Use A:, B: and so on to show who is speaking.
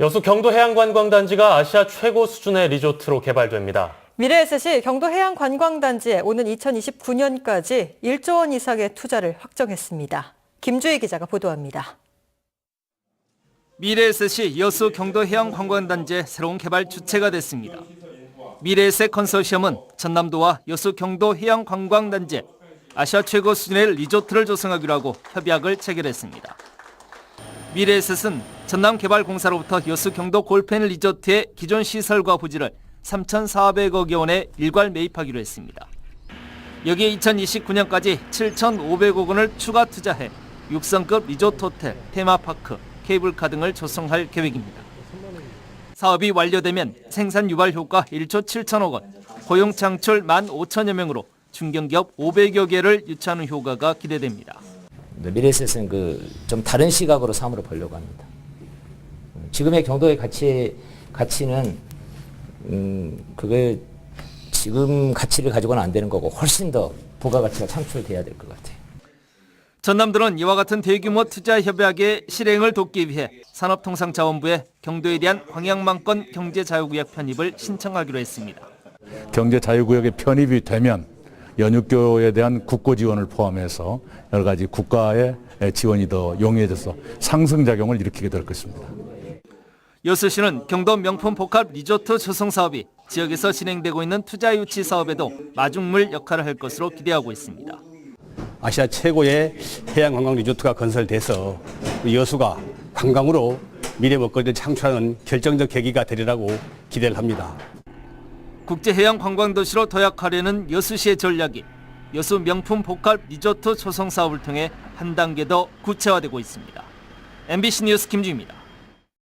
A: 여수 경도 해양관광단지가 아시아 최고 수준의 리조트로 개발됩니다.
B: 미래에셋이 경도 해양관광단지에 오는 2029년까지 1조 원 이상의 투자를 확정했습니다. 김주희 기자가 보도합니다.
C: 미래에셋이 여수 경도 해양관광단지의 새로운 개발 주체가 됐습니다. 미래에셋 컨소시엄은 전남도와 여수 경도 해양관광단지에 아시아 최고 수준의 리조트를 조성하기로 하고 협약을 체결했습니다. 미래에셋은 전남개발공사로부터 여수 경도 골펜 리조트의 기존 시설과 부지를 3,400억 원에 일괄 매입하기로 했습니다. 여기에 2029년까지 7,500억 원을 추가 투자해 6성급 리조트 호텔, 테마파크, 케이블카 등을 조성할 계획입니다. 사업이 완료되면 생산 유발 효과 1조 7천억 원, 고용 창출 1만 5천여 명으로 중견기업 500여 개를 유치하는 효과가 기대됩니다.
D: 미래에셋은 그 좀 다른 시각으로 사물을 보려고 합니다. 음, 지금의 경도의 가치 가치는 음 그게 지금 가치를 가지고는 안 되는 거고 훨씬 더 부가가치가 창출돼야 될 것 같아요.
C: 전남도는 이와 같은 대규모 투자 협약의 실행을 돕기 위해 산업통상자원부에 경도에 대한 광양망권 경제자유구역 편입을 신청하기로 했습니다.
E: 경제 자유구역에 편입이 되면 연육교에 대한 국고 지원을 포함해서 여러 가지 국가의 지원이 더 용이해져서 상승작용을 일으키게 될 것입니다.
C: 여수시는 경도 명품 복합 리조트 조성 사업이 지역에서 진행되고 있는 투자 유치 사업에도 마중물 역할을 할 것으로 기대하고 있습니다.
F: 아시아 최고의 해양 관광 리조트가 건설돼서 여수가 관광으로 미래 먹거리를 창출하는 결정적 계기가 되리라고 기대를 합니다.
C: 국제해양관광도시로 도약하려는 여수시의 전략이 여수 명품 복합 리조트 조성 사업을 통해 한 단계 더 구체화되고 있습니다. MBC 뉴스 김주입니다.